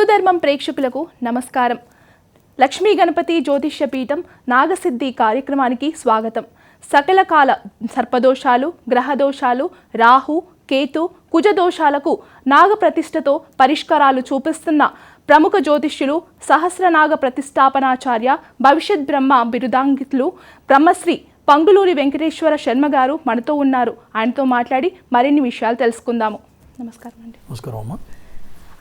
హిందూ ధర్మం ప్రేక్షకులకు నమస్కారం. లక్ష్మీ గణపతి జ్యోతిష్య పీఠం నాగసిద్ధి కార్యక్రమానికి స్వాగతం. సకల కాల సర్పదోషాలు గ్రహదోషాలు రాహు కేతు కుజదోషాలకు నాగ ప్రతిష్టతో పరిష్కారాలు చూపిస్తున్న ప్రముఖ జ్యోతిష్యులు సహస్రనాగ ప్రతిష్టాపనాచార్య భవిష్యత్ బ్రహ్మ బిరుదాంగితులు బ్రహ్మశ్రీ పంగులూరి వెంకటేశ్వర శర్మ గారు మనతో ఉన్నారు. ఆయనతో మాట్లాడి మరిన్ని విషయాలు తెలుసుకుందాము. నమస్కారం అండి. నమస్కారం అమ్మా.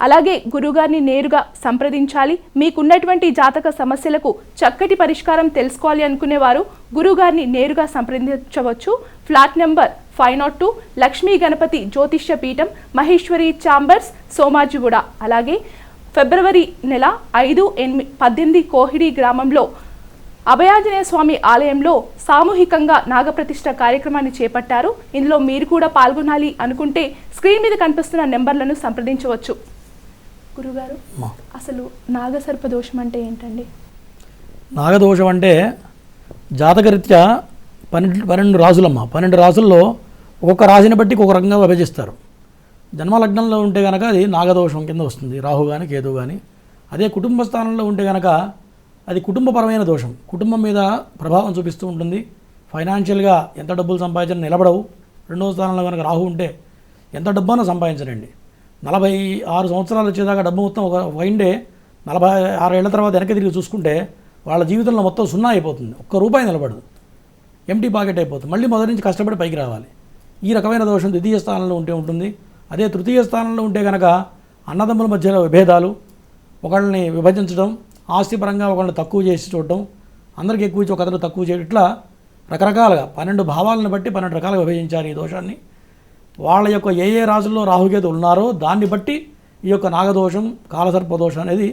అలాగే గురుగారిని నేరుగా సంప్రదించాలి. మీకున్నటువంటి జాతక సమస్యలకు చక్కటి పరిష్కారం తెలుసుకోవాలి అనుకునేవారు గురుగారిని నేరుగా సంప్రదించవచ్చు. Flat number five nought two Lakshmi Ganapathi జ్యోతిష్య పీఠం మహేశ్వరి చాంబర్స్ సోమాజిగూడ అలాగే ఫిబ్రవరి నెల ఐదు ఎనిమిది పద్దెనిమిది కోహిడి గ్రామంలో అభయాంజనేయ స్వామి ఆలయంలో సామూహికంగా నాగప్రతిష్ఠ కార్యక్రమాన్ని చేపట్టారు. ఇందులో మీరు కూడా పాల్గొనాలి అనుకుంటే స్క్రీన్ మీద కనిపిస్తున్న నెంబర్లను సంప్రదించవచ్చు. గురుగారు అసలు నాగసర్ప దోషం అంటే ఏంటండి? నాగదోషం అంటే జాతకరీత్యా పన్నెండు పన్నెండు రాసులమ్మ పన్నెండు రాసుల్లో ఒక్కొక్క రాశిని బట్టి ఒక్కొక్క రకంగా విభజిస్తారు. జన్మలగ్నంలో ఉంటే కనుక అది నాగదోషం కింద వస్తుంది. రాహు కానీ కేతు కానీ అదే కుటుంబ స్థానంలో ఉంటే కనుక అది కుటుంబపరమైన దోషం. కుటుంబం మీద ప్రభావం చూపిస్తూ ఉంటుంది. ఫైనాన్షియల్గా ఎంత డబ్బులు సంపాదించినా నిలబడవు. రెండవ స్థానంలో కనుక రాహు ఉంటే ఎంత డబ్బునా సంపాదించరండి. నలభై ఆరు సంవత్సరాలు వచ్చేదాకా డబ్బు మొత్తం ఒక వైన్ డే నలభై ఆరు ఏళ్ళ తర్వాత వెనక్కి తిరిగి చూసుకుంటే వాళ్ళ జీవితంలో మొత్తం సున్నా అయిపోతుంది. ఒక్క రూపాయి నిలబడదు. ఎంటీ పాకెట్ అయిపోతుంది. మళ్ళీ మొదటి నుంచి కష్టపడి పైకి రావాలి. ఈ రకమైన దోషం ద్వితీయ స్థానంలో ఉంటే ఉంటుంది. అదే తృతీయ స్థానంలో ఉంటే కనుక అన్నదమ్ముల మధ్యలో విభేదాలు ఒకళ్ళని విభజించడం ఆస్తిపరంగా ఒకళ్ళని తక్కువ చేసి చూడడం అందరికీ ఎక్కువ ఇచ్చి ఒకరు తక్కువ చేయడం ఇట్లా రకరకాలుగా పన్నెండు భావాలను బట్టి పన్నెండు రకాలుగా విభజించారు ఈ దోషాన్ని. వాళ్ళ యొక్క ఏ ఏ రాజుల్లో రాహుకేతు ఉన్నారో దాన్ని బట్టి ఈ యొక్క నాగదోషం కాలసర్ప దోషం అనేది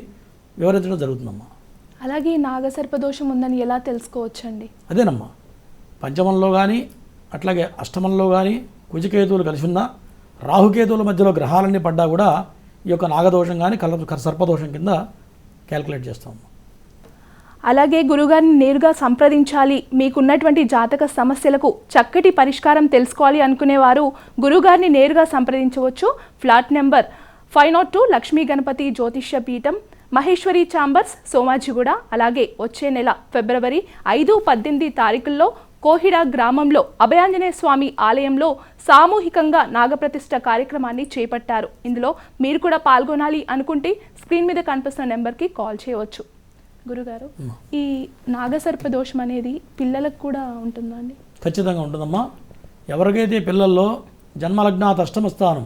వివరించడం జరుగుతుందమ్మా. అలాగే నాగసర్ప దోషం ఉందని ఎలా తెలుసుకోవచ్చండి? అదేనమ్మా. పంచమంలో కానీ అట్లాగే అష్టమంలో కానీ కుజకేతువులు కలిసి ఉన్నా రాహుకేతువుల మధ్యలో గ్రహాలన్నీ పడ్డా కూడా ఈ యొక్క నాగదోషం కానీ కల సర్పదోషం కింద క్యాల్కులేట్ చేస్తాము అలాగే గురుగారిని నేరుగా సంప్రదించాలి. మీకున్నటువంటి జాతక సమస్యలకు చక్కటి పరిష్కారం తెలుసుకోవాలి అనుకునేవారు గురుగారిని నేరుగా సంప్రదించవచ్చు. Flat number five nought two Lakshmi Ganapathi జ్యోతిష్య పీఠం మహేశ్వరి చాంబర్స్ సోమాజిగూడ. అలాగే వచ్చే నెల ఫిబ్రవరి ఐదు పద్దెనిమిది తారీఖుల్లో కోహిడా గ్రామంలో అభయాంజనేయ స్వామి ఆలయంలో సామూహికంగా నాగప్రతిష్ట కార్యక్రమాన్ని చేపట్టారు. ఇందులో మీరు కూడా పాల్గొనాలి అనుకుంటే స్క్రీన్ మీద కనిపిస్తున్న నెంబర్కి కాల్ చేయవచ్చు. గురుగారు. ఈ నాగసర్ప దోషం అనేది పిల్లలకు కూడా ఉంటుందా అండి? ఖచ్చితంగా ఉంటుందమ్మా. ఎవరికైతే పిల్లల్లో జన్మలగ్నాత్ అష్టమ స్థానం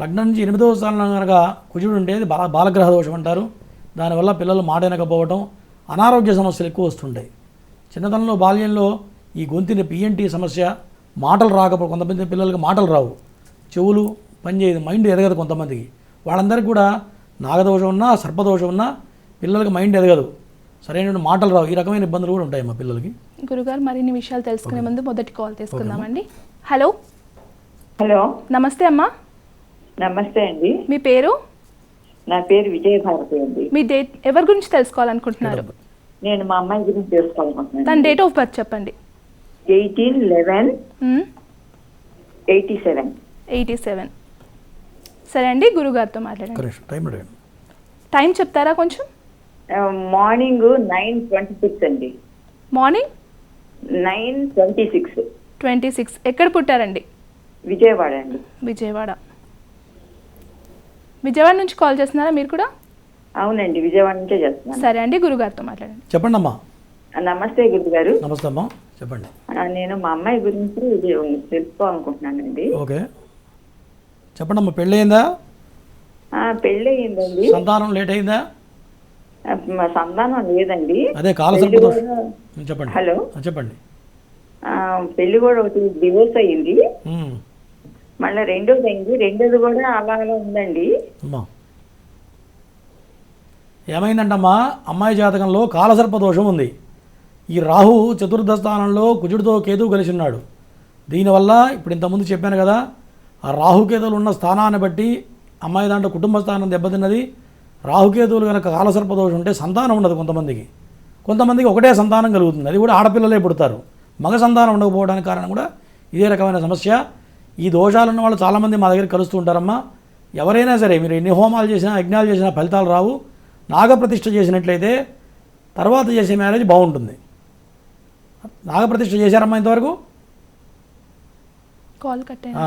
లగ్నం నుంచి ఎనిమిదవ స్థానంలో కనుక కుజుడు ఉంటే అది బాల బాలగ్రహ దోషం అంటారు. దానివల్ల పిల్లలు మాట వినకపోవడం అనారోగ్య సమస్యలు ఎక్కువ వస్తుంటాయి. చిన్నతనంలో బాల్యంలో ఈ గొంతుని పిఎన్టీ సమస్య మాటలు రాకపో కొంతమంది పిల్లలకి మాటలు రావు. చెవులు పనిచేయదు మైండ్ ఎదగదు కొంతమందికి. వాళ్ళందరికీ కూడా నాగదోషం ఉన్నా సర్పదోషం ఉన్నా పిల్లలకి మైండ్ ఎదగదు. సరైన మాటలు రావు. ఈ రకమైన ఇబ్బందులు కూడా ఉంటాయి మా పిల్లలకి. గురుగారు మరిన్ని విషయాలు తెలుసుకునే ముందు మొదటి కాల్ తీసుకుందామండి హలో. హలో. నమస్తే అమ్మా. నమస్తే అండి. మీ పేరు? నా పేరు విజయభారతి అండి. మీ డేట్ ఎవరి గురించి తెలుసుకోవాలనుకుంటున్నారు? నేను మా అమ్మాయి గురించి తెలుసుకోవాలనుకుంటున్నాను తన డేట్ ఆఫ్ బర్త్ చెప్పండి. Eighteen eleven eighty seven. Eighty seven. సరే అండి గురుగారితో మాట్లాడండి. కరెక్ట్ టైం అడగండి టైం చెప్తారా కొంచెం? మార్నింగ్ నైన్ ట్వంటీ సిక్స్ అండి. Morning? Nine twenty six. Twenty six. ఎక్కడ పుట్టారండి? విజయవాడ అండి. విజయవాడ. విజయవాడ నుంచి కాల్ చేస్తున్నారా మీరు కూడా? అవునండి విజయవాడ నుంచే చేస్తున్నాను. సరే అండి గురుగారితో మాట్లాడండి. చెప్పండి అమ్మా. నమస్తే గురు గారు నమస్తే అమ్మా. చెప్పండి. నేను మా అమ్మాయి గురించి తెలుసుకోవాలనుకుంటున్నానండి. ఓకే. చెప్పండి అమ్మా పెళ్ళయిందా? ఆ, పెళ్ళి అయిందండి సంతానం లేట్ అయిందా? సంతానం లేదండి. అదే చెప్పండి. హలో? చెప్పండి. పెళ్ళి కూడా ఒకటి డివోర్స్ అయ్యింది. మళ్ళీ రెండోది అయింది. రెండోది కూడా అలా అలా ఉందండి. అమ్మా. ఏమైందంటమ్మా? అమ్మాయి జాతకంలో కాలసర్ప దోషం ఉంది. ఈ రాహు చతుర్థ స్థానంలో కుజుడితో కేతువు కలిసి ఉన్నాడు. దీనివల్ల ఇప్పుడు ఇంతకుముందు చెప్పాను కదా ఆ రాహుకేతువులు ఉన్న స్థానాన్ని బట్టి అమ్మాయి దాంట్లో కుటుంబ స్థానం దెబ్బతిన్నది రాహుకేతువులు కనుక కాలసర్ప దోషం ఉంటే సంతానం ఉండదు కొంతమందికి. కొంతమందికి ఒకటే సంతానం కలుగుతుంది. అది కూడా ఆడపిల్లలే పుడతారు. మగ సంతానం ఉండకపోవడానికి కారణం కూడా ఇదే రకమైన సమస్య. ఈ దోషాలు ఉన్న వాళ్ళు చాలామంది మా దగ్గర కలుస్తూ ఉంటారమ్మా. ఎవరైనా సరే మీరు ఎన్ని హోమాలు చేసినా యజ్ఞాలు చేసినా ఫలితాలు రావు. నాగప్రతిష్ఠ చేసినట్లయితే తర్వాత చేసే మ్యారేజ్ బాగుంటుంది. నాగప్రతిష్ఠ చేశారమ్మా ఇంతవరకు? కాల్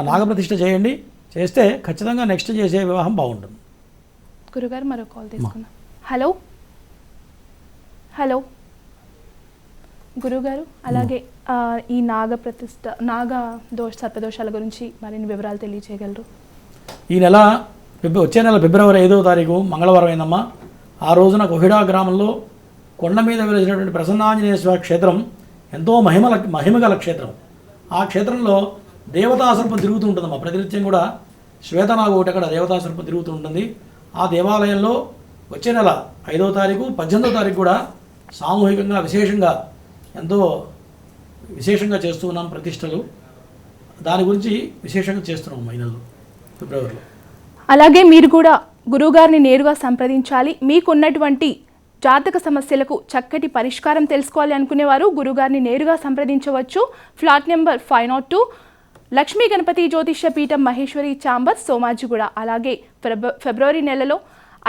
నాగప్రతిష్ఠ చేయండి. చేస్తే ఖచ్చితంగా నెక్స్ట్ చేసే వివాహం బాగుంటుంది. గురుగారు మరో కాల్ తీసుకుందాం. హలో? హలో? గురుగారు అలాగే ఈ నాగ ప్రతిష్ట నాగ దోష సర్పదోషాల గురించి మరిన్ని వివరాలు తెలియజేయగలరు ఈ నెల వచ్చే నెల ఫిబ్రవరి ఐదవ తారీఖు మంగళవారం అయిందమ్మా. ఆ రోజున కొహిడా గ్రామంలో కొండ మీద వెలిసినటువంటి ప్రసన్నాంజనేయ స్వామి క్షేత్రం ఎంతో మహిమల మహిమగల క్షేత్రం. ఆ క్షేత్రంలో దేవతాసర్పం తిరుగుతూ ఉంటుందమ్మా. ప్రతినిత్యం కూడా శ్వేతనాగు ఒకటి అక్కడ దేవతాసర్పం తిరుగుతూ ఉంటుంది. ఆ దేవాలయంలో వచ్చే నెల ఐదవ తారీఖు పద్దెనిమిదవ తారీఖు కూడా సామూహికంగా విశేషంగా ఎంతో విశేషంగా చేస్తూ ఉన్నాం ప్రతిష్టలు. దాని గురించి విశేషంగా చేస్తున్నాం ఈ నెలలో ఫిబ్రవరిలో. అలాగే మీరు కూడా గురువుగారిని నేరుగా సంప్రదించాలి. మీకున్నటువంటి జాతక సమస్యలకు చక్కటి పరిష్కారం తెలుసుకోవాలి అనుకునేవారు గురుగారిని నేరుగా సంప్రదించవచ్చు. Flat number five nought two Lakshmi Ganapathi జ్యోతిష్య పీఠం మహేశ్వరి ఛాంబర్ సోమాజిగూడ. అలాగే ఫిబ్రవరి నెలలో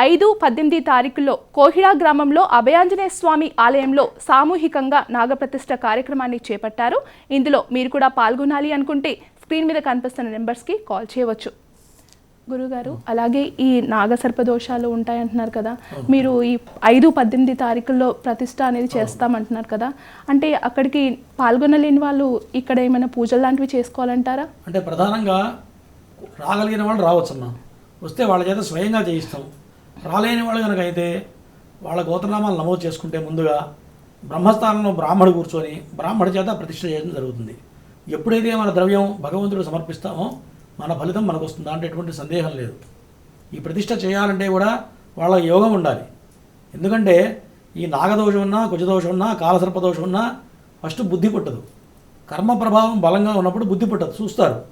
ఐదు పద్దెనిమిది తారీఖుల్లో కోహిడా గ్రామంలో అభయాంజనేయ స్వామి ఆలయంలో సామూహికంగా నాగప్రతిష్ఠ కార్యక్రమాన్ని చేపట్టారు. ఇందులో మీరు కూడా పాల్గొనాలి అనుకుంటే స్క్రీన్ మీద కనిపిస్తున్న నెంబర్స్కి కాల్ చేయవచ్చు. గురుగారు అలాగే ఈ నాగసర్ప దోషాలు ఉంటాయంటున్నారు కదా. మీరు ఈ ఐదు పద్దెనిమిది తారీఖుల్లో ప్రతిష్ట అనేది చేస్తామంటున్నారు కదా. అంటే అక్కడికి పాల్గొనలేని వాళ్ళు ఇక్కడ ఏమైనా పూజలు లాంటివి చేసుకోవాలంటారా? అంటే ప్రధానంగా రాగలిగిన వాళ్ళు రావచ్చమ్మా వస్తే వాళ్ళ చేత స్వయంగా చేయిస్తాం. రాలేని వాళ్ళు కనుక అయితే వాళ్ళ గోత్రనామాలు నమోదు చేసుకుంటే ముందుగా బ్రహ్మస్థానంలో బ్రాహ్మడు కూర్చొని బ్రాహ్మడి చేత ప్రతిష్ఠ చేయడం జరుగుతుంది. ఎప్పుడైతే మన ద్రవ్యం భగవంతుడు సమర్పిస్తామో మన ఫలితం మనకు వస్తుంది అంటే ఎటువంటి సందేహం లేదు. ఈ ప్రతిష్ట చేయాలంటే కూడా వాళ్ళ యోగం ఉండాలి. ఎందుకంటే ఈ నాగదోషం ఉన్నా కుజదోషం ఉన్నా కాలసర్పదోషం ఉన్నా ఫస్ట్ బుద్ధి పుట్టదు. కర్మ ప్రభావం బలంగా ఉన్నప్పుడు బుద్ధి పుట్టదు. చూస్తారు.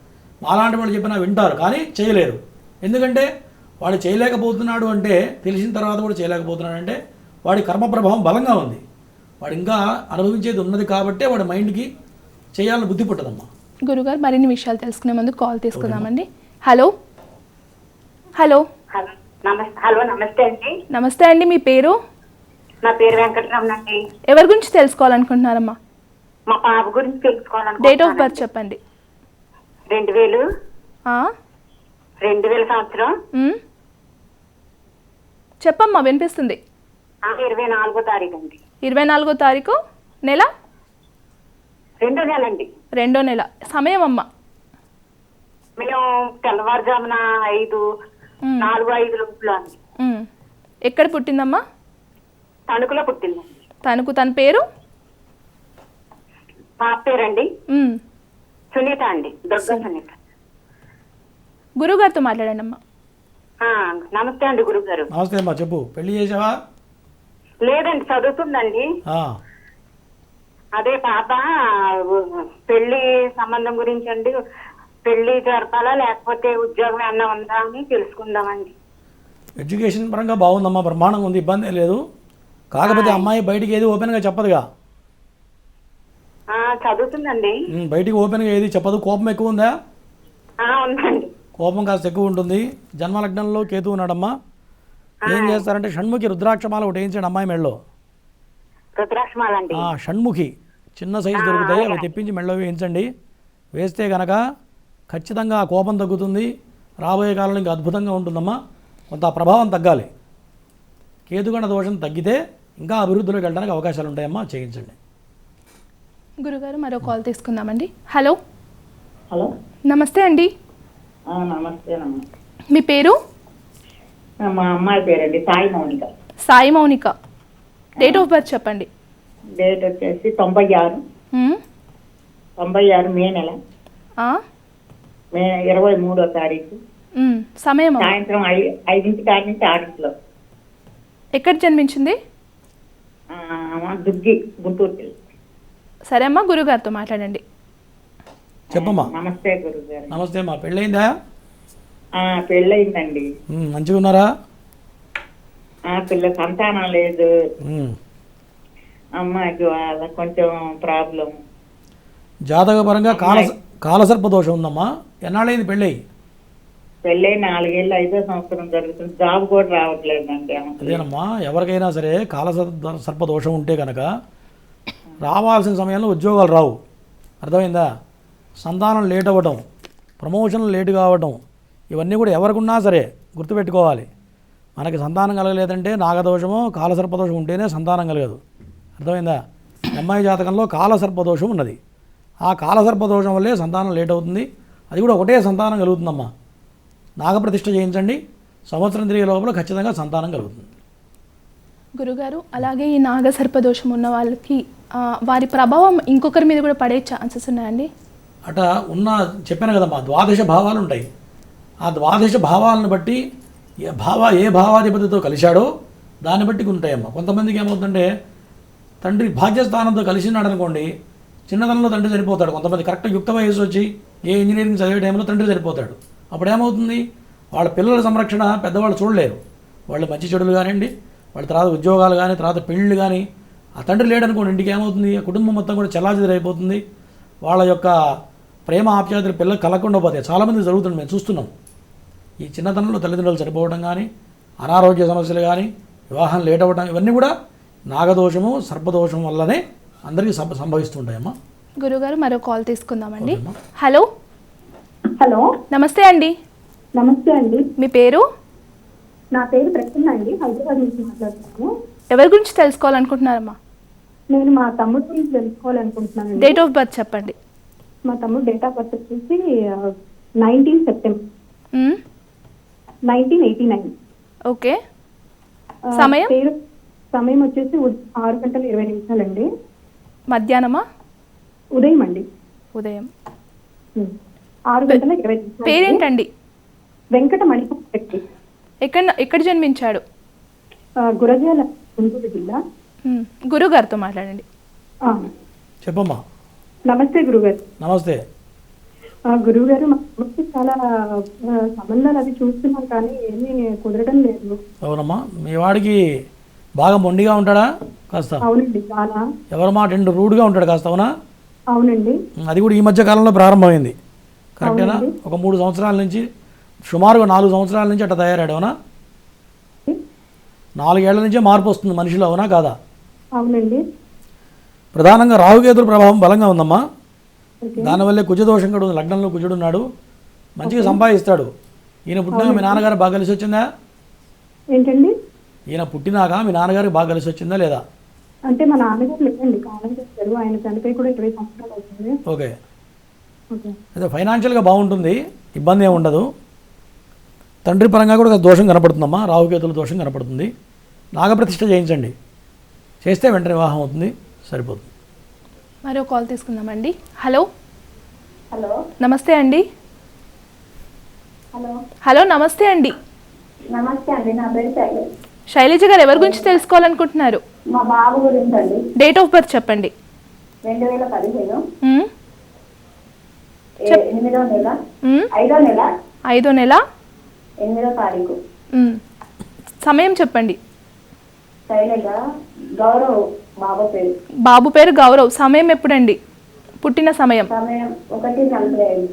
మాలాంటి వాళ్ళు చెప్పినా వింటారు కానీ చేయలేరు. ఎందుకంటే వాడు చేయలేకపోతున్నాడు అంటే తెలిసిన తర్వాత కూడా చేయలేకపోతున్నాడు అంటే వాడి కర్మ ప్రభావం బలంగా ఉంది. వాడు ఇంకా అనుభవించేది ఉన్నది కాబట్టే వాడి మైండ్కి చేయాలని బుద్ధి పుట్టదమ్మా. గురుగారు మరిన్ని విషయాలు తెలుసుకునే ముందు కాల్ తీసుకుందామండి. హలో. హలో. హలో నమస్తే హలో నమస్తే అండి. నమస్తే అండి మీ పేరు? నా పేరు వెంకటరమణ అండి. ఎవరి గురించి తెలుసుకోవాలనుకుంటున్నారమ్మా? మా పాప గురించి డేట్ ఆఫ్ బర్త్ చెప్పండి. రెండు వేలు. ఆ? రెండు వేల సంవత్సరం? చెప్పమ్మా వినిపిస్తుంది. ఇరవై నాలుగో తారీఖు అండి. ఇరవై నాలుగో తారీఖు నెల? రెండో నెల అండి. రెండో నెల. సమయం అమ్మా మేము తెల్లవారుజామున ఐదు. నాలుగు ఐదు లోపల. ఎక్కడ పుట్టిందమ్మా? తణుకులో పుట్టిందండి తనకు తన పేరు? పాప పేరండి. సునీత అండి. దుర్గా సునీత. గురువుగారితో మాట్లాడండి అమ్మా ఆ, నమస్తే అండి గురుగారు నమస్తే అమ్మా చెప్పు. పెళ్ళి చేసావా? లేదండి చదువుతుందండి. ఆ, అదే పాప పెళ్ళి సంబంధం గురించి అండి పెళ్ళి జరపాలా లేకపోతే ఉద్యోగం ఏమన్నా ఉందా అని తెలుసుకుందామండి. ఎడ్యుకేషన్ పరంగా బాగుందమ్మా బ్రహ్మాండంగా ఉంది ఇబ్బంది లేదు. కాకపోతే అమ్మాయి బయటికి ఏది ఓపెన్గా చెప్పదుగా? ఆ, చదువుతుందండి. బయటికి ఓపెన్గా ఏది చెప్పదు కోపం ఎక్కువ ఉందా? ఉందండి. కోపం కాస్త ఎక్కువ ఉంటుంది. జన్మలగ్నంలో కేతు ఉన్నాడమ్మా. ఏం చేస్తారంటే షణ్ముఖి రుద్రాక్షమాల ఒకటి వేయించండి అమ్మాయి మెడలో. రుద్రాక్షమాలండి. ఆ షణ్ముఖి. చిన్న సైజు దొరుకుతాయి అవి తెప్పించి మెడలో వేయించండి. వేస్తే కనుక ఖచ్చితంగా ఆ కోపం తగ్గుతుంది. రాబోయే కాలంలో ఇంకా అద్భుతంగా ఉంటుందమ్మా. కొంత ప్రభావం తగ్గాలి. కేతుగణ దోషం తగ్గితే ఇంకా అభివృద్ధిలోకి వెళ్ళడానికి అవకాశాలు ఉంటాయమ్మా. చేయించండి. గురుగారు మరో కాల్ తీసుకుందామండి. హలో. హలో. నమస్తే అండి. ఆ, నమస్తేనమ్మా మీ పేరు? మా అమ్మాయి పేరండి Sai Mounika. Sai Mounika. Date of birth చెప్పండి. డేట్ వచ్చేసి తొంభై ఆరు. తొంభై ఆరు మే నెల. ఆ? మే ఇరవై మూడో తారీఖు. సమయం. సాయంత్రం ఐ ఐదింటి కాడి నుంచి ఆరింటిలో. ఎక్కడ జన్మించింది? ఆ, దుగ్గి గుంటూరు జిల్లా. సరే అమ్మా గురుగారితో మాట్లాడండి. చెప్పమ్మా. నమస్తే గురుగారు. నమస్తే అమ్మా. పెళ్ళయిందా? ఆ, పెళ్ళయిందండి. మంచిగా ఉన్నారా ఆ పిల్ల సంతానం లేదు. అమ్మాయికి వాళ్ళ కొంచెం ప్రాబ్లం. జాతకపరంగా కాల కాలసర్ప దోషం ఉందమ్మా. ఎన్నాళ్ళైంది పెళ్ళయి పెళ్ళై నాలుగేళ్ళు ఐదో సంవత్సరం జరుగుతుంది. జాబ్ కూడా రావట్లేదండి. అదేనమ్మా ఎవరికైనా సరే కాల సర్ప- సర్ప దోషం ఉంటే కనుక రావాల్సిన సమయంలో ఉద్యోగాలు రావు. అర్థమైందా? సంతానం లేట్ అవ్వటం ప్రమోషన్లు లేట్ కావటం ఇవన్నీ కూడా ఎవరికున్నా సరే గుర్తుపెట్టుకోవాలి. మనకి సంతానం కలగలేదంటే నాగదోషమో కాలసర్పదోషం ఉంటేనే సంతానం కలగదు. అర్థమైందా? అమ్మాయి జాతకంలో కాలసర్పదోషం ఉన్నది. ఆ కాలసర్పదోషం వల్లే సంతానం లేట్ అవుతుంది అది కూడా ఒకటే సంతానం కలుగుతుందమ్మా. నాగప్రతిష్ఠ చేయించండి. సంవత్సరం తిరిగే లోపల ఖచ్చితంగా సంతానం కలుగుతుంది. గురుగారు అలాగే ఈ నాగసర్ప దోషం ఉన్న వాళ్ళకి వారి ప్రభావం ఇంకొకరి మీద కూడా పడే ఛాన్సెస్ ఉన్నాయండి? అట ఉన్న చెప్పాను కదమ్మా ద్వాదశ భావాలు ఉంటాయి. ఆ ద్వాదశ భావాలను బట్టి ఏ భావ ఏ భావాధిపతితో కలిశాడో దాన్ని బట్టి ఉంటాయమ్మా. కొంతమందికి ఏమవుతుందంటే తండ్రి భాగ్యస్థానంతో కలిసినాడు అనుకోండి చిన్నతనంలో తండ్రి చనిపోతాడు కొంతమంది కరెక్ట్ యుక్త వయసు వచ్చి ఏ ఇంజనీరింగ్ చదివే టైంలో తండ్రి చనిపోతాడు అప్పుడు ఏమవుతుంది వాళ్ళ పిల్లల సంరక్షణ పెద్దవాళ్ళు చూడలేరు. వాళ్ళు మంచి చెడులు కానివ్వండి వాళ్ళ తర్వాత ఉద్యోగాలు కానీ తర్వాత పెళ్ళిళ్ళు కానీ ఆ తండ్రి లేడనుకోండి ఇంటికి ఏమవుతుంది? ఆ కుటుంబం మొత్తం కూడా చెల్లాచెదరైపోతుంది. వాళ్ళ యొక్క ప్రేమ ఆప్యాయతలు పిల్లలు కలగకుండా పోతాయి. చాలామంది జరుగుతుంది మేము చూస్తున్నాం. ఈ చిన్నతనంలో తల్లిదండ్రులు చనిపోవడం కానీ అనారోగ్య సమస్యలు కానీ వివాహం లేట్ అవ్వడం ఇవన్నీ కూడా నాగదోషము సర్పదోషం వల్లనే అందరికీ సంభ సంభవిస్తుంటాయమ్మా. గురుగారు మరో కాల్ తీసుకుందామండి. హలో. హలో. నమస్తే అండి. నమస్తే అండి. మీ పేరు? నా పేరు ప్రసన్న అండి. హైదరాబాద్ నుంచి మాట్లాడుతున్నాను. ఎవరి గురించి తెలుసుకోవాలనుకుంటున్నారమ్మా? నేను మా తమ్ముడు గురించి తెలుసుకోవాలనుకుంటున్నానండి. డేట్ ఆఫ్ బర్త్ చెప్పండి. మా తమ్ముడు డేట్ ఆఫ్ బర్త్ వచ్చేసి nineteen September. Nineteen eighty nine okay. సమయం? పేరు సమయం వచ్చేసి ఆరు గంటల ఇరవై నిమిషాలండి. మధ్యాహ్నమా? ఉదయం. అండి ఉదయం. ఆరు గంటల ఇరవై నిమిషాలు పేరేంటండి? వెంకట మణిపూర్ ఎక్కడ ఎక్కడ జన్మించాడు? గురజాల గుంటూరు జిల్లా. గురుగారితో మాట్లాడండి. ఆ, చెప్పమ్మా. నమస్తే గురుగారు. నమస్తే. ఆ, గురువు గారు మా చాలా సంబంధాలు అవి చూస్తున్నాం కానీ ఏమీ కుదరడం లేదు. అవునమ్మా మీ వాడికి బాగా మొండిగా ఉంటాడా? కాస్త. అవునండి చాలా ఎవరి మాట రెండు రూడ్గా ఉంటాడు కాస్త అవునా? అవునండి. అది కూడా ఈ మధ్య కాలంలో ప్రారంభమైంది. కరెక్టేనా? ఒక మూడు సంవత్సరాల నుంచి సుమారుగా నాలుగు సంవత్సరాల నుంచి అట్లా తయారాడు అవునా? నాలుగేళ్ళ నుంచే మార్పు వస్తుంది మనిషిలో అవునా కాదా? అవునండి. ప్రధానంగా రాహుకేతుల ప్రభావం బలంగా ఉందమ్మా. దానివల్లే కుజదోషం కూడా ఉంది. లగ్నంలో కుజుడు ఉన్నాడు మంచిగా సంపాదిస్తాడు. ఈయన పుట్టినాక మీ నాన్నగారు బాగా కలిసి వచ్చిందా? ఏంటండి? ఈయన పుట్టినాక మీ నాన్నగారికి బాగా కలిసి వచ్చిందా లేదా? అంటే మా నాన్నగారు లేదండి కాలం చేస్తారు ఆయన చనిపోయి కూడా ఇరవై సంవత్సరాలు అవుతుంది. ఓకే. ఓకే. అయితే ఫైనాన్షియల్గా బాగుంటుంది ఇబ్బంది ఏమి ఉండదు. తండ్రి పరంగా కూడా దోషం కనపడుతుందమ్మా రాహుకేతుల దోషం కనపడుతుంది. నాగప్రతిష్ఠ చేయించండి. చేస్తే వెంటనే వివాహం అవుతుంది సరిపోతుంది. మరో కాల్ తీసుకుందామండి. హలో. హలో. నమస్తే అండి. హలో. హలో నమస్తే అండి. నమస్తే అండి నా పేరు శైలజ గారు ఎవరి గురించి తెలుసుకోవాలనుకుంటున్నారు? మా బాబు గురించి అండి డేట్ ఆఫ్ బర్త్ చెప్పండి. రెండు వేల పదిహేను. మ్మ్. ఎనిమిదో నెల. మ్మ్. ఐదో నెల. ఐదో నెల. ఎనిమిదో తారీఖు. మ్మ్. సమయం చెప్పండి. శైలజ గౌరవ్ బాబు పేరు. బాబు పేరు గౌరవ్. సమయం ఎప్పుడండి? పుట్టిన సమయం. సమయం ఒకటి నలభై ఐదు.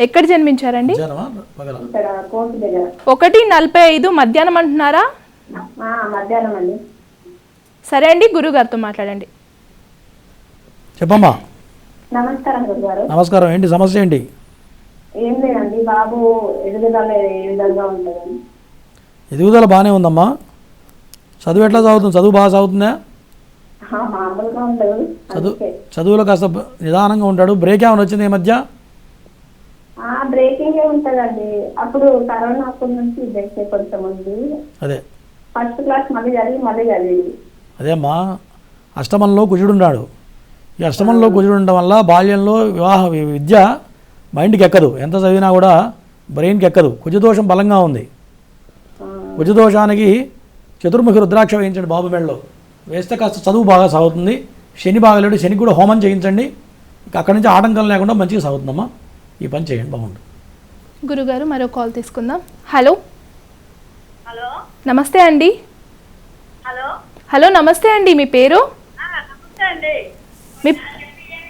ఎక్కడ జన్మించారండి? మధ్యాహ్నమా పగల ఇక్కడ కోర్టు దగ్గర. ఒకటి నలభై ఐదు మధ్యాహ్నం అంటున్నారా? మధ్యాహ్నం అండి. సరే అండి గురుగారితో మాట్లాడండి. చెప్పమ్మా. నమస్కారం గురుగారు. నమస్కారం. ఏంటి సమస్య ఏంటి? ఏం లేదండి బాబు ఎదుగుదల ఏ విధంగా ఉంటుందని ఎదుగుదల బాగానే ఉందమ్మా. చదువు ఎట్లా చదువుతుంది? చదువు బాగా చదువుతుందా? ఆ, మామూలుగా ఉండదు. చదువు అందుకే. చదువులో కాస్త బ- నిదానంగా ఉంటాడు. బ్రేక్ ఏమైనా వచ్చింది ఈ మధ్య? ఆ బ్రేకింగ్ ఉంటదండి. అప్పుడు కరోనా అప్పటి నుంచి బ్రేక్ కొంచెం ఉంది. అదే. ఫస్ట్ క్లాస్ మళ్ళీ చదివి మళ్ళీ చదివింది. అదేమ్మా అష్టమంలో కుజుడున్నాడు ఈ అష్టమంలో కుజుడు ఉండడం వల్ల బాల్యంలో వివాహ విద్య మైండ్కి ఎక్కదు ఎంత చదివినా కూడా బ్రెయిన్కి ఎక్కదు కుజదోషం బలంగా ఉంది. కుజదోషానికి చతుర్ముఖి రుద్రాక్ష వేయించండి బాబు మెడలో. వేస్తే కాస్త చదువు బాగా సాగుతుంది. శని బాగలేడు శనికి కూడా హోమం చేయించండి. ఇక అక్కడి నుంచి ఆటంకం లేకుండా మంచిగా సాగుతుందమ్మా. ఈ పని చేయండి బాగుంటుంది గురుగారు మరో కాల్ తీసుకుందాం. హలో. నమస్తే అండి. హలో? హలో నమస్తే అండి. మీ పేరు?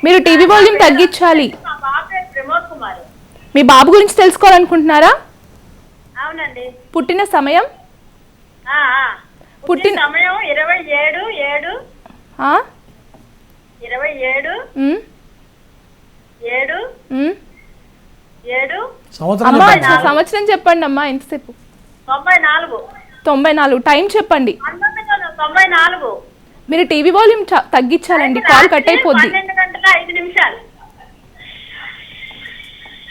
మీరు టీవీ వాల్యూమ్ తగ్గించాలి. మా బాబు పేరు ప్రమోద్ కుమార్. మీ బాబు గురించి తెలుసుకోవాలనుకుంటున్నారా? అవునండి. పుట్టిన సమయం. పుట్టిన- సమయం ఇరవై ఏడు ఏడు. ఆ? ఇరవై ఏడు. ఏడు. ఏడు. సంవత్సరం చెప్పండి. అమ్మా ఎంతసేపు? తొంభై నాలుగు. టైం చెప్పండి. మీరు టీవీ వాల్యూమ్ తగ్గించాలండి. కాల్ కట్ అయిపోద్ది.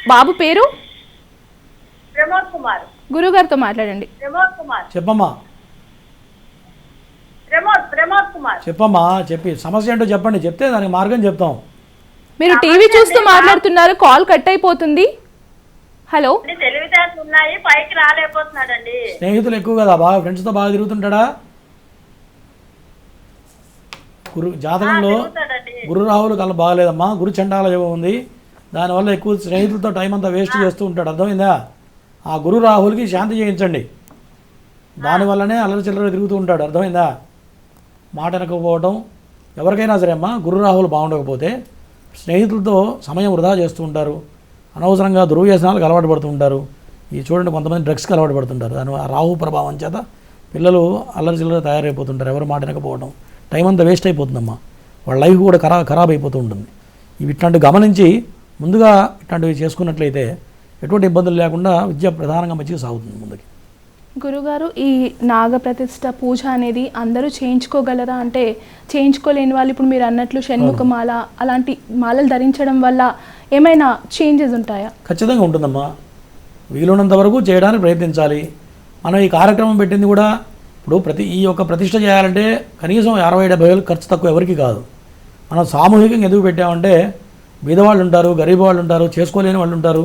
బాబు పేరు? ప్రమోద్ కుమార్. గురుగారితో మాట్లాడండి. ప్రమోద్ కుమార్. చెప్పమ్మా. ప్రమోద్ ప్రమోద్ కుమార్. చెప్పమ్మా చెప్పి సమస్య ఏంటో చెప్పండి. చెప్తే దానికి మార్గం చెప్తాం. మీరు టీవీ చూస్తూ మాట్లాడుతున్నారు కాల్ కట్ అయిపోతుంది. హలో. అన్ని తెలివితేటలు ఉన్నాయి పైకి రాలేకపోతున్నాడండి. స్నేహితులు ఎక్కువ కదా బాగా ఫ్రెండ్స్తో బాగా తిరుగుతుంటాడా? గురు జాతకంలో గురు రాహులు కల బాగలేదమ్మా గురు చండాల యోగం ఉంది. దానివల్ల ఎక్కువ స్నేహితులతో టైం అంతా వేస్ట్ చేస్తూ ఉంటాడు. అర్థమైందా? ఆ గురు రాహుల్కి శాంతి చేయించండి. దానివల్లనే అల్లరి చిల్లర తిరుగుతూ ఉంటాడు. అర్థమైందా? మాట వెనకపోవడం ఎవరికైనా సరే అమ్మా గురు రాహులు బాగుండకపోతే స్నేహితులతో సమయం వృధా చేస్తూ ఉంటారు. అనవసరంగా దుర్వ్యసనాలకు అలవాటు పడుతూ ఉంటారు. ఈ చూడండి కొంతమంది డ్రగ్స్కి అలవాటు పడుతుంటారు. దాని ఆ రాహు ప్రభావం చేత పిల్లలు అల్లరి చిల్లర తయారైపోతుంటారు. ఎవరు మాట వినకపోవడం టైం అంతా వేస్ట్ అయిపోతుందమ్మా. వాళ్ళ లైఫ్ కూడా ఖరా ఖరాబ్ అయిపోతూ ఉంటుంది. ఇవి ఇట్లాంటివి గమనించి ముందుగా ఇట్లాంటివి చేసుకున్నట్లయితే ఎటువంటి ఇబ్బందులు లేకుండా విద్య ప్రధానంగా మంచిగా సాగుతుంది ముందుకి. గురుగారు ఈ నాగ ప్రతిష్ట పూజ అనేది అందరూ చేయించుకోగలరా? అంటే చేయించుకోలేని వాళ్ళు ఇప్పుడు మీరు అన్నట్లు షణ్ముఖ మాల అలాంటి మాలలు ధరించడం వల్ల ఏమైనా చేంజెస్ ఉంటాయా? ఖచ్చితంగా ఉంటుందమ్మా. వీలున్నంత వరకు చేయడానికి ప్రయత్నించాలి. మనం ఈ కార్యక్రమం పెట్టింది కూడా ఇప్పుడు ప్రతి ఈ యొక్క ప్రతిష్ట చేయాలంటే కనీసం అరవై డెబ్బై వేలు ఖర్చు తక్కువ ఎవరికి కాదు. మనం సామూహికంగా ఎందుకు పెట్టామంటే బీదవాళ్ళు ఉంటారు గరీబ్ వాళ్ళు ఉంటారు చేసుకోలేని వాళ్ళు ఉంటారు.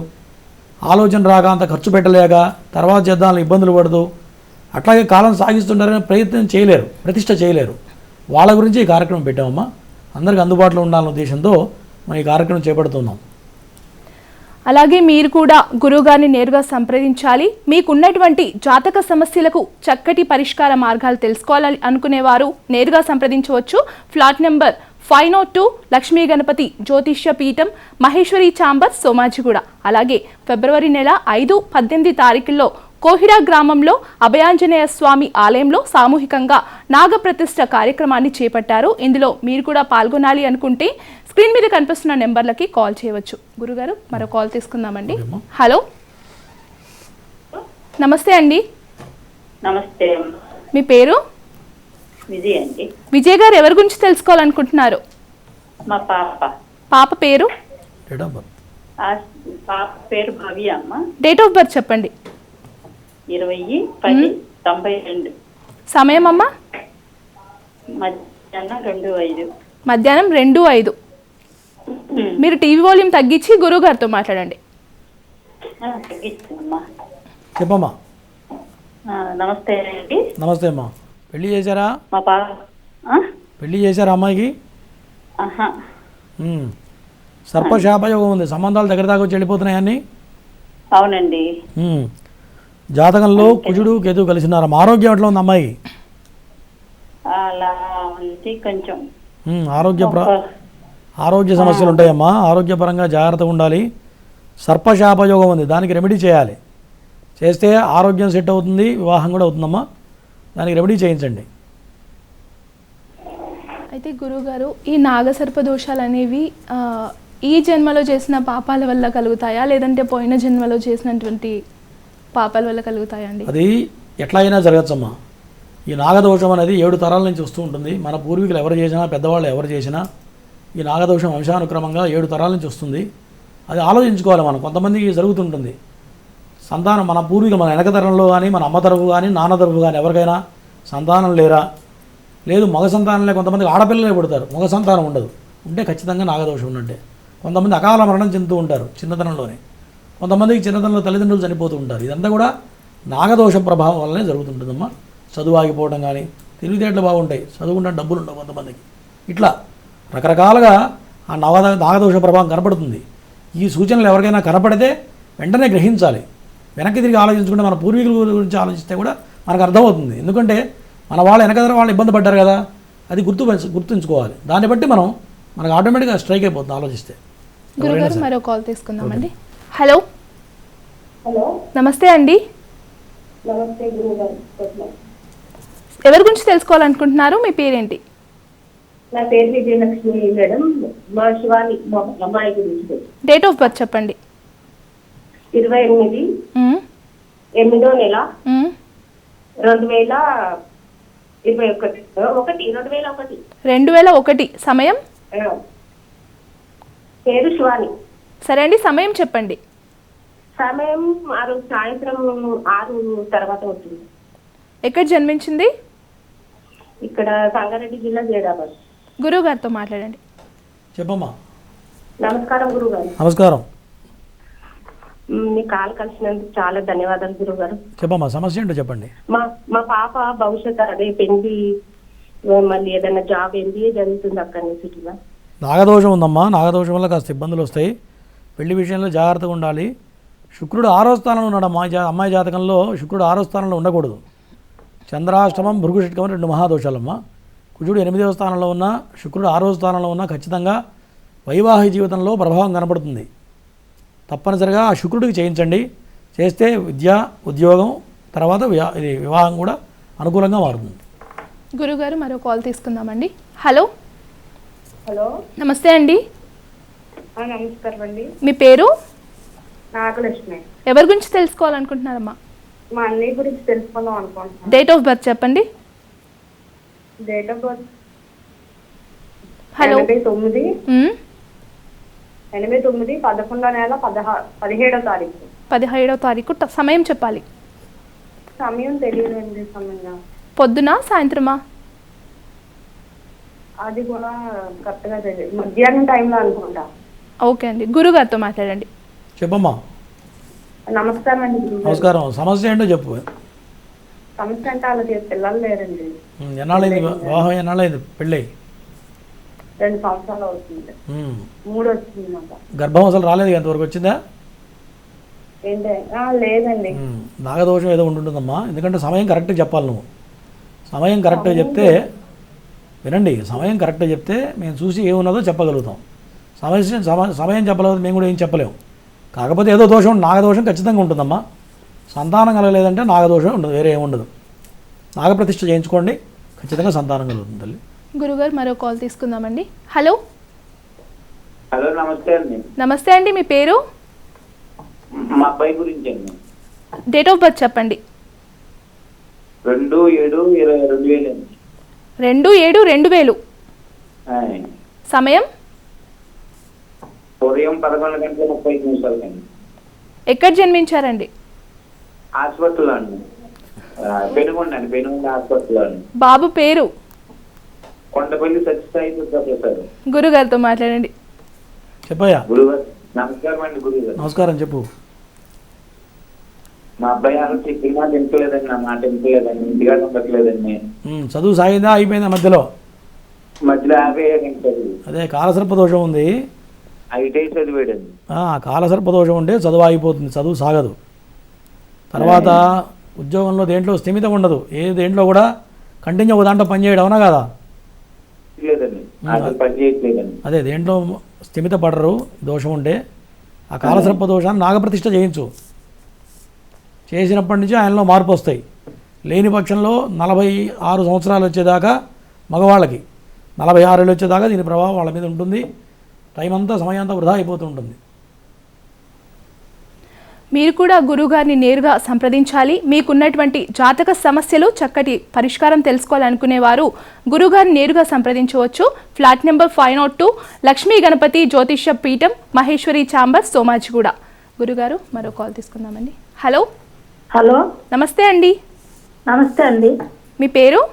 ఆలోచన రాక అంత ఖర్చు పెట్టలేక తర్వాత చేద్దాం ఇబ్బందులు పడదు. అట్లాగే కాలం సాగిస్తుంటారని ప్రయత్నం చేయలేరు ప్రతిష్ట చేయలేరు. వాళ్ళ గురించి ఈ కార్యక్రమం పెట్టామమ్మా. అందరికీ అందుబాటులో ఉండాలనే ఉద్దేశంతో మనం ఈ కార్యక్రమం చేపడుతున్నాం. అలాగే మీరు కూడా గురువుగారిని నేరుగా సంప్రదించాలి. మీకున్నటువంటి జాతక సమస్యలకు చక్కటి పరిష్కార మార్గాలు తెలుసుకోవాలని అనుకునేవారు నేరుగా సంప్రదించవచ్చు. Flat number five naught two Lakshmi Ganapathi Jyotishya Peetham Maheshwari chamber Somajiguda. అలాగే ఫిబ్రవరి నెల ఐదు పద్దెనిమిది తారీఖుల్లో కోహిడా గ్రామంలో అభయాంజనేయ స్వామి ఆలయంలో సామూహికంగా నాగప్రతిష్ఠ కార్యక్రమాన్ని చేపట్టారు. ఇందులో మీరు కూడా పాల్గొనాలి అనుకుంటే స్క్రీన్ మీద కనిపిస్తున్న నెంబర్లకి కాల్ చేయవచ్చు. గురుగారు మరో కాల్ తీసుకుందామండి. హలో. నమస్తే అండి. నమస్తే మీ పేరు? విజయ్ అండి. విజయ్ గారు ఎవరి గురించి తెలుసుకోవాలనుకుంటున్నారు? మా పాప. పాప పేరు? డేట్ ఆఫ్ బర్త్ ఆ పాప పేరు భవ్య అమ్మ. డేట్ ఆఫ్ బర్త్ చెప్పండి. ఇరవై పది తొంభై రెండు. సమయం అమ్మా? మధ్యాహ్నం రెండు ఐదు. మధ్యాహ్నం రెండు ఐదు. మీరు టీవీ వాల్యూమ్ తగ్గించి గురువు గారితో మాట్లాడండి. చెప్పమ్మా. నమస్తే అండి. నమస్తే అమ్మా. పెళ్ళి చేశారా? మా ఆ? పెళ్ళి చేశారా అమ్మాయికి? ఉమ్. సర్పశాపయోగం ఉంది. సంబంధాలు దగ్గర దాకా వచ్చి వెళ్ళిపోతున్నాయని అవునండి. ఉమ్. జాతకంలో కుజుడు కేతు కలిసినారు? ఆరోగ్యం ఎట్లా ఉంది అమ్మాయి అలా ఉంది కొంచెం. ఆరోగ్య ప్ర ఆరోగ్య సమస్యలు ఉంటాయమ్మా. ఆరోగ్యపరంగా జాగ్రత్తగా ఉండాలి. సర్పశాపయోగం ఉంది. దానికి రెమెడీ చేయాలి. చేస్తే ఆరోగ్యం సెట్ అవుతుంది వివాహం కూడా అవుతుందమ్మా. దానికి రెమెడీ చేయించండి. అయితే గురువుగారు ఈ నాగసర్ప దోషాలు అనేవి ఈ జన్మలో చేసిన పాపాల వల్ల కలుగుతాయా? లేదంటే పోయిన జన్మలో చేసినటువంటి పాపాల వల్ల కలుగుతాయా అండి? అది ఎట్లా అయినా జరగచ్చమ్మా. ఈ నాగదోషం అనేది ఏడు తరాల నుంచి వస్తూ ఉంటుంది. మన పూర్వీకులు ఎవరు చేసినా పెద్దవాళ్ళు ఎవరు చేసినా ఈ నాగదోషం వంశానుక్రమంగా ఏడు తరాల నుంచి వస్తుంది. అది ఆలోచించుకోవాలి మనం. కొంతమందికి జరుగుతుంటుంది. సంతానం మన పూర్వీకులు మన వెనక తరంలో కానీ మన అమ్మ తరపు కానీ నాన్న తరపు కానీ ఎవరికైనా సంతానం లేరా? లేదు మగ సంతానంలో కొంతమందికి ఆడపిల్లలే పుడతారు. మగ సంతానం ఉండదు. ఉంటే ఖచ్చితంగా నాగదోషం ఉన్నట్టే. కొంతమంది అకాల మరణం చెందుతూ ఉంటారు చిన్నతనంలోనే. కొంతమందికి చిన్నతనంలో తల్లిదండ్రులు చనిపోతూ ఉంటారు. ఇదంతా కూడా నాగదోషం ప్రభావం వల్లనే జరుగుతుంటుందమ్మా. చదువు ఆగిపోవడం కానీ తెలివితేటలు బాగుంటాయి. చదువుకుంటే డబ్బులు ఉండవు కొంతమందికి. ఇట్లా రకరకాలుగా ఆ నవ నాగదోష ప్రభావం కనపడుతుంది. ఈ సూచనలు ఎవరికైనా కనపడితే వెంటనే గ్రహించాలి. వెనక్కి తిరిగి ఆలోచించుకుంటే మన పూర్వీకుల గురించి ఆలోచిస్తే కూడా మనకు అర్థమవుతుంది. ఎందుకంటే మన వాళ్ళు వెనకదర వాళ్ళు ఇబ్బంది పడ్డారు కదా అది గుర్తు గుర్తుంచుకోవాలి. దాన్ని బట్టి మనం మనకు ఆటోమేటిక్గా స్ట్రైక్ అయిపోతుంది ఆలోచిస్తే. గురుగారు మరో కాల్ తీసుకుందామండి. హలో. నమస్తే అండి. నమస్తే గారు ఎవరి గురించి తెలుసుకోవాలనుకుంటున్నారు? మీ పేరేంటి? నా పేరు విజయలక్ష్మి మేడం. మా శివాని మా అమ్మాయి గురించి డేట్ ఆఫ్ బర్త్ చెప్పండి. ఇరవై ఎనిమిది. ఎనిమిదో నెల. రెండు వేల ఇరవై ఒకటి. ఒకటి రెండు వేల ఒకటి. రెండు వేల ఒకటి. సమయం. పేరు శివాని. సరే అండి సమయం చెప్పండి. సమయం ఆరు సాయంత్రం ఆరు తర్వాత అవుతుంది ఎక్కడ జన్మించింది? ఇక్కడ సంగారెడ్డి జిల్లా జేడాబాద్ గురువు గారితో మాట్లాడండి. చెప్పమ్మా. నమస్కారం గురువు గారు నమస్కారం. మీ కాల్ కలిసినందుకు చాలా ధన్యవాదాలు గురువు గారు చెప్పమ్మా సమస్య ఏంటో చెప్పండి. మా మా పాప భవిష్యత్తు అదే పెళ్ళి మళ్ళీ ఏదైనా జాబ్ ఎంబీఏ జరుగుతుంది అక్కడ సిటీలో. నాగదోషం ఉందమ్మా. నాగదోషం వల్ల కాస్త ఇబ్బందులు వస్తాయి. పెళ్ళి విషయంలో జాగ్రత్తగా ఉండాలి. శుక్రుడు ఆరో స్థానంలో ఉన్నాడు. అమ్మాయి జా అమ్మాయి జాతకంలో శుక్రుడు ఆరో స్థానంలో ఉండకూడదు. చంద్రాష్టమం భృగుషిట్కం రెండు మహాదోషాలమ్మ. కుజుడు ఎనిమిదవ స్థానంలో ఉన్న శుక్రుడు ఆరో స్థానంలో ఉన్న ఖచ్చితంగా వైవాహిక జీవితంలో ప్రభావం కనపడుతుంది తప్పనిసరిగా ఆ శుక్రుడికి చేయించండి. చేస్తే విద్య ఉద్యోగం తర్వాత ఇది వివాహం కూడా అనుకూలంగా మారుతుంది. గురుగారు మరో కాల్ తీసుకుందామండి. హలో. హలో. నమస్తే అండి. నమస్కారం అండి. మీ పేరు? నాగలక్ష్మి. ఎవరి గురించి తెలుసుకోవాలనుకుంటున్నారమ్మా? మా అన్నయ్య గురించి తెలుసుకుందాం అనుకుంటున్నాను. డేట్ ఆఫ్ బర్త్ చెప్పండి. Date of birth? హలో. ఎనభై తొమ్మిది. మ్మ్. ఎనభై తొమ్మిది పదకొండో నెల పదహా పదిహేడో తారీఖు. పదిహేడవ తారీఖు సమయం చెప్పాలి. సమయం తెలియదండి సమయం పొద్దున సాయంత్రమా? అది కూడా కరెక్ట్గా తెలియదు మధ్యాహ్నం టైంలో అనుకుంటా. ఓకే అండి. గురుగారితో మాట్లాడండి. చెప్పమ్మా. నమస్కారం అండి. నమస్కారం. సమస్య ఏంటో చెప్పు. సమస్య అంటే వాళ్ళకి పిల్లలు లేరండి. ఎన్నాళ్ళైంది వివా- వివాహం ఎన్నాళ్ళైంది పెళ్ళి? రెండు సంవత్సరాలు అవుతుంది. మూడు వచ్చింది మాట గర్భం అసలు రాలేదు ఎంతవరకు వచ్చిందా? లేదండి. నాగదోషం ఏదో ఉంటుందమ్మా ఎందుకంటే సమయం కరెక్ట్గా చెప్పాలి నువ్వు. సమయం కరెక్ట్గా చెప్తే వినండి సమయం కరెక్ట్గా చెప్తే మేము చూసి ఏమున్నదో చెప్పగలుగుతాం. సమస్య సమ- సమయం చెప్పలేదు మేము కూడా ఏం చెప్పలేము కాకపోతే ఏదో దోషం నాగదోషం ఖచ్చితంగా ఉంటుందమ్మా. సంతానం కలగలేదంటే నాగదోషం ఉండదు వేరే ఏముండదు నాగప్రతిష్ఠ చేయించుకోండి ఖచ్చితంగా సంతానం కలుగుతుంది తల్లి. గురుగారు మరో కాల్ తీసుకుందామండి. హలో. హలో నమస్తే అండి. నమస్తే అండి మీ పేరు? మా అబ్బాయి గురించి అండి. డేట్ ఆఫ్ బర్త్ చెప్పండి. రెండు ఏడు ఇరవై రెండు వేలు అండి. రెండు ఏడు రెండు వేలు. సమయం? ఉదయం పదకొండు గంటల ముప్పై నిమిషాలు ఎక్కడ జన్మించారండి? హాస్పిటల్లో పెనుగొండ అండి పెనుగొండ హాస్పిటల్లో బాబు పేరు? కొండపల్లి సత్యసాయి దుర్గాప్రసాద్ గురుగారితో మాట్లాడండి. చెప్పయ్యా. గురుగారు నమస్కారం అండి గురుగారు. నమస్కారం చెప్పు. మా అబ్బాయి అసలు చెప్పిన మాట వింటలేదండి నా మాట వింటలేదండి ఇంటిగా ఉండట్లేదండి. చదువు సాగిందా అయిపోయిందా మధ్యలో? మధ్యలో చదువు అదే కాలసర్ప దోషం ఉంది. ఐటీ చదివాడండి. ఆ, కాలసర్ప దోషం ఉంటే చదువు ఆగిపోతుంది చదువు సాగదు. తర్వాత ఉద్యోగంలో దేంట్లో స్థిమితం ఉండదు. ఏ దేంట్లో కూడా కంటిన్యూ ఒక దాంట్లో పనిచేయడం అవునా కదా? అదే. దేంట్లో స్థిమిత పడరు దోషం ఉంటే ఆ కాలసర్ప దోషాన్ని నాగప్రతిష్ఠ చేయించు. చేసినప్పటి నుంచి ఆయనలో మార్పు వస్తాయి. లేని పక్షంలో నలభై ఆరు సంవత్సరాలు వచ్చేదాకా మగవాళ్ళకి నలభై ఆరేళ్ళు వచ్చేదాకా దీని ప్రభావం వాళ్ళ మీద ఉంటుంది. టైం అంతా సమయం అంతా వృధా అయిపోతూ ఉంటుంది. మీరు కూడా గురుగారిని నేరుగా సంప్రదించాలి. మీకున్నటువంటి జాతక సమస్యలు చక్కటి పరిష్కారం తెలుసుకోవాలనుకునేవారు గురుగారిని నేరుగా సంప్రదించవచ్చు. Flat number five naught two Lakshmi Ganapathi Jyotishya Peetham Maheshwari chamber Somajiguda. గురుగారు మరో కాల్ తీసుకుందామండి. హలో. హలో. నమస్తే అండి. నమస్తే అండి. మీ పేరు?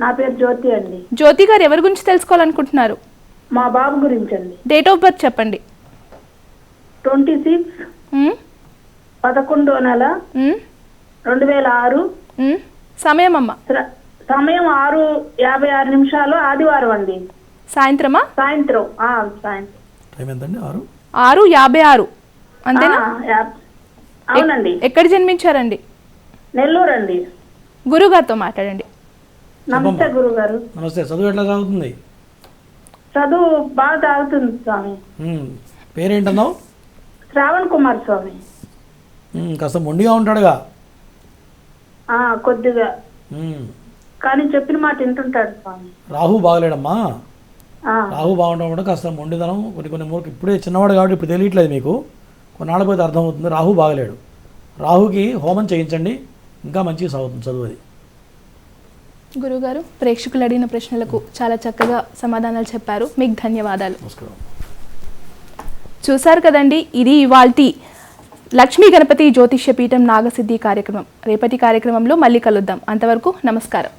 నా పేరు జ్యోతి అండి. జ్యోతి గారు ఎవరి గురించి తెలుసుకోవాలనుకుంటున్నారు? మా బాబు గురించి అండి. డేట్ ఆఫ్ బర్త్ చెప్పండి. Twenty six? పదకొండో నెల? రెండు వేల ఆరు? సమయం అమ్మ. సమయం ఆరు యాభై ఆరు నిమిషాలు ఆదివారం అండి. సాయంత్రమా? సాయంత్రం. ఆ, సాయంత్రం. ఆరు? ఆరు యాభై ఆరు. అంతేనా? అవునండి. ఎక్కడ జన్మించారండి? నెల్లూరు అండి గురుగారితో మాట్లాడండి. నమస్తే గురుగారు. నమస్తే. చదువు ఎట్లా సాగుతుంది చదువు బాగా తాగుతుంది స్వామి. పేరేంటన్నావు? శ్రావణ్ కుమార్ స్వామి. కాస్త మొండిగా ఉంటాడుగా. ఆ, కొద్దిగా. కానీ చెప్పిన మాట వింటుంటాడు స్వామి. రాహు బాగలేడమ్మా. ఆ, రాహు బాగుండడం కూడా కాస్త మొండిదనం కొన్ని కొన్ని మూలకి ఇప్పుడే చిన్నవాడు కాబట్టి ఇప్పుడు తెలియట్లేదు మీకు. కొన్నాళ్ళ పోతే అర్థమవుతుంది రాహు బాగలేడు. రాహుకి హోమం చేయించండి. ఇంకా మంచిగా సాగుతుంది చదువు అది. గురుగారు ప్రేక్షకులు అడిగిన ప్రశ్నలకు చాలా చక్కగా సమాధానాలు చెప్పారు. మీకు ధన్యవాదాలు. నమస్కారం. చూశారు కదండి ఇది ఇవాల్టి లక్ష్మీ గణపతి జ్యోతిష్య పీఠం నాగసిద్ధి కార్యక్రమం. రేపటి కార్యక్రమంలో మళ్ళీ కలుద్దాం. అంతవరకు నమస్కారం.